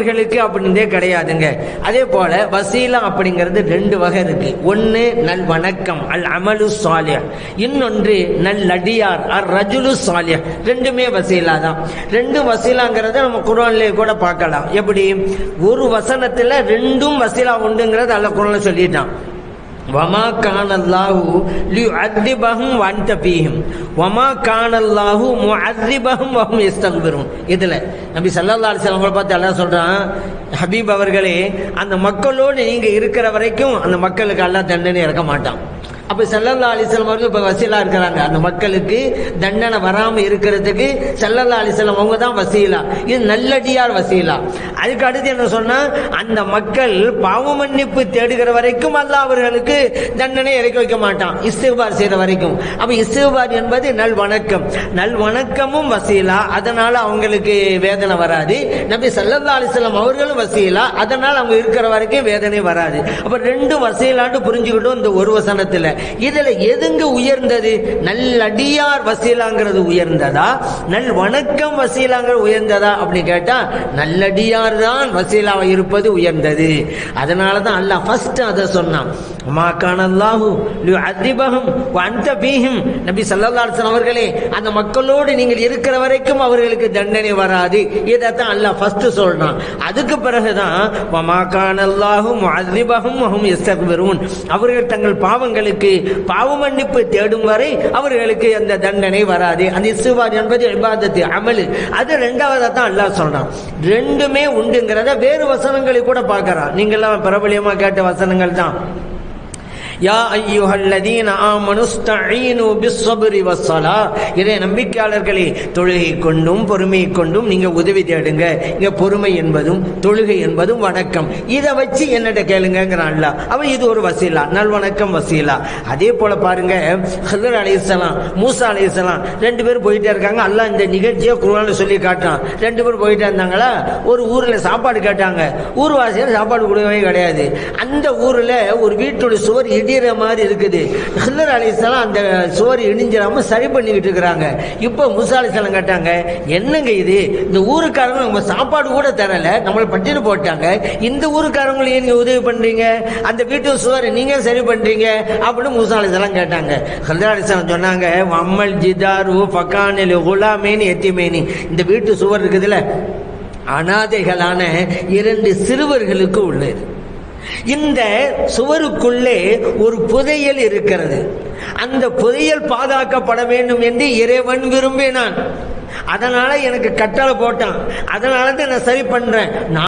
அவர்களுக்கு அப்படின்றதே கிடையாதுங்க. அதே போல வசீலா அப்படிங்கிறது ரெண்டு வகை இருக்கு. ஒன்னு நல் வணக்கம் அல் அமலு சாலியா இன்னொன்று நல்லடியார் அர் ரஜுலு சாலியா ரெண்டுமே வசீலா தான். ரெண்டும் வசீலாங்கிறத நம்ம குரான்லேயே கூட பார்க்கலாம். எப்படி? ஒரு வசனத்தில் ரெண்டும் வசீலா உண்டுங்கிறது அல்ல குரான்ல சொல்லிட்டான். வமா கானல்லாஹு லியுஅத்திபஹும் வாண்ட ஃபீஹிம் வமா கானல்லாஹு முஅத்திபஹும் வஹும் யஸ்தக்பிரூன் இதுல இதில் நம்பி சல்லல்லா வஸல்லம் பார்த்து எல்லாம் சொல்கிறான் ஹபீப் அவர்களே அந்த மக்களோடு நீங்கள் இருக்கிற வரைக்கும் அந்த மக்களுக்கு எல்லாம் தண்டனை இறக்க மாட்டான். அப்ப செல்லல்லா அலிஸ்லாம் அவர்கள் இப்ப வசீலா இருக்கிறாங்க. அந்த மக்களுக்கு தண்டனை வராம இருக்கிறதுக்கு செல்லல்லா அலிஸ்லாம் அவங்க தான் வசீலா. இது நல்லடியார் வசீலா. அதுக்கு அடுத்து என்ன சொன்னா அந்த மக்கள் பாவ மன்னிப்பு தேடுகிற வரைக்கும் அல்லா அவர்களுக்கு தண்டனை இறக்கி வைக்க மாட்டான். இஸ்திபார் செய்கிற வரைக்கும். அப்ப இஸ்திபார் என்பது நல் வணக்கம். நல் வணக்கமும் வசீலா. அதனால அவங்களுக்கு வேதனை வராது. நபி சல்லல்லா அலிஸ்லாம் அவர்களும் வசீலா. அதனால அவங்க இருக்கிற வரைக்கும் வேதனை வராது. அப்ப ரெண்டு வசீலான்னு புரிஞ்சுக்கிட்டோம் இந்த ஒரு வசனத்துல. இதுல எதுங்க உயர்ந்தது? நல்லடியார் வசீலாங்கிறது உயர்ந்ததா? நல் வணக்கம் வசீலாங்கிறது உயர்ந்ததா? அப்படி கேட்டா நல்லடியார் தான் வசீலாவை இருப்பது உயர்ந்தது. அதனால தான் அல்லாஹ் ஃபர்ஸ்ட் அதை சொன்னான். மா கானல்லாஹு அதிபகம் வஅன்த ஃபீஹிம். நபி ஸல்லல்லாஹு அவர்களே அந்த மக்களோடு நீங்கள் இருக்கிற வரைக்கும் அவர்களுக்கு தண்டனை வராது. இதை தான் அல்லாஹ் ஃபர்ஸ்ட் சொல்றான். அதுக்கு பிறகுதான் வமா அதிபகம் அஹும் எஸ்தக் யஸ்தக்பிரூன். அவர்கள் தங்கள் பாவங்களுக்கு பாவ மன்னிப்பு தேடும் வரை அவர்களுக்கு அந்த தண்டனை வராது. அந்த இசுவார் என்பது இபாதத்து அமலு. அது ரெண்டாவதா தான் அல்லாஹ் சொல்றான். ரெண்டுமே உண்டுங்கிறத வேறு வசனங்களை கூட பார்க்கறான். நீங்கள்லாம் பிரபலியமாக கேட்ட வசனங்கள் தான். யா ஐயுஹல்லதீன ஆமனு பிஸ்ஸப்ரி வஸ்ஸலா. இறை நம்பிக்கையாளர்களே தொழுகை கொண்டும் பொறுமை கொண்டும் நீங்க உதவி தேடுங்க. இங்க பொறுமை என்பதும் தொழுகை என்பதும் வணக்கம். இதை வச்சு என்னட்ட கேளுங்கிறான் அவன் இது ஒரு வசீலா நல்வணக்கம் வசீலா. அதே போல பாருங்க ஹதர் அலைஹிஸ்ஸலாம் மூசா அலைஹிஸ்ஸலாம் ரெண்டு பேரும் போயிட்டே இருக்காங்க. அல்ல இந்த நிகழ்ச்சியை குர்ஆன்ல சொல்லி காட்டான் ரெண்டு பேரும் போயிட்டே இருந்தாங்களா? ஒரு ஊர்ல சாப்பாடு கேட்டாங்க. ஊர்வாசிகள் சாப்பாடு கொடுக்கவே கிடையாது. அந்த ஊர்ல ஒரு வீட்டோட சுவர் இடிகிற மாதிரி இருக்குது. ஹில்லர் அலிஸ்லாம் அந்த சுவர் இணிஞ்சிடாம சரி பண்ணிக்கிட்டு இருக்கிறாங்க. இப்போ முசா அலிஸ்லாம் கேட்டாங்க என்னங்க இது? இந்த ஊருக்காரங்க நம்ம சாப்பாடு கூட தரல நம்மளை பட்டினு போட்டாங்க. இந்த ஊருக்காரங்களையும் ஏன் உதவி பண்றீங்க? அந்த வீட்டு சுவர் நீங்க சரி பண்றீங்க. அப்படின்னு முசா அலிஸ்லாம் கேட்டாங்க. ஹில்லர் அலிஸ்லாம் சொன்னாங்க அம்மல் ஜிதாரு பக்கானில் குலாமேனி எத்திமேனி. இந்த வீட்டு சுவர் இருக்குதுல்ல அனாதைகளான இரண்டு சிறுவர்களுக்கு உள்ளது. இந்த சுவருக்குள்ளே ஒரு புதையல் இருக்கிறது. அந்த புதையல் பாதுகாக்கப்பட வேண்டும் என்று இறைவன் விரும்பினான். அதனால எனக்கு கட்டளை போட்டான். அதனால தான் நான் சரி பண்றேன். நான்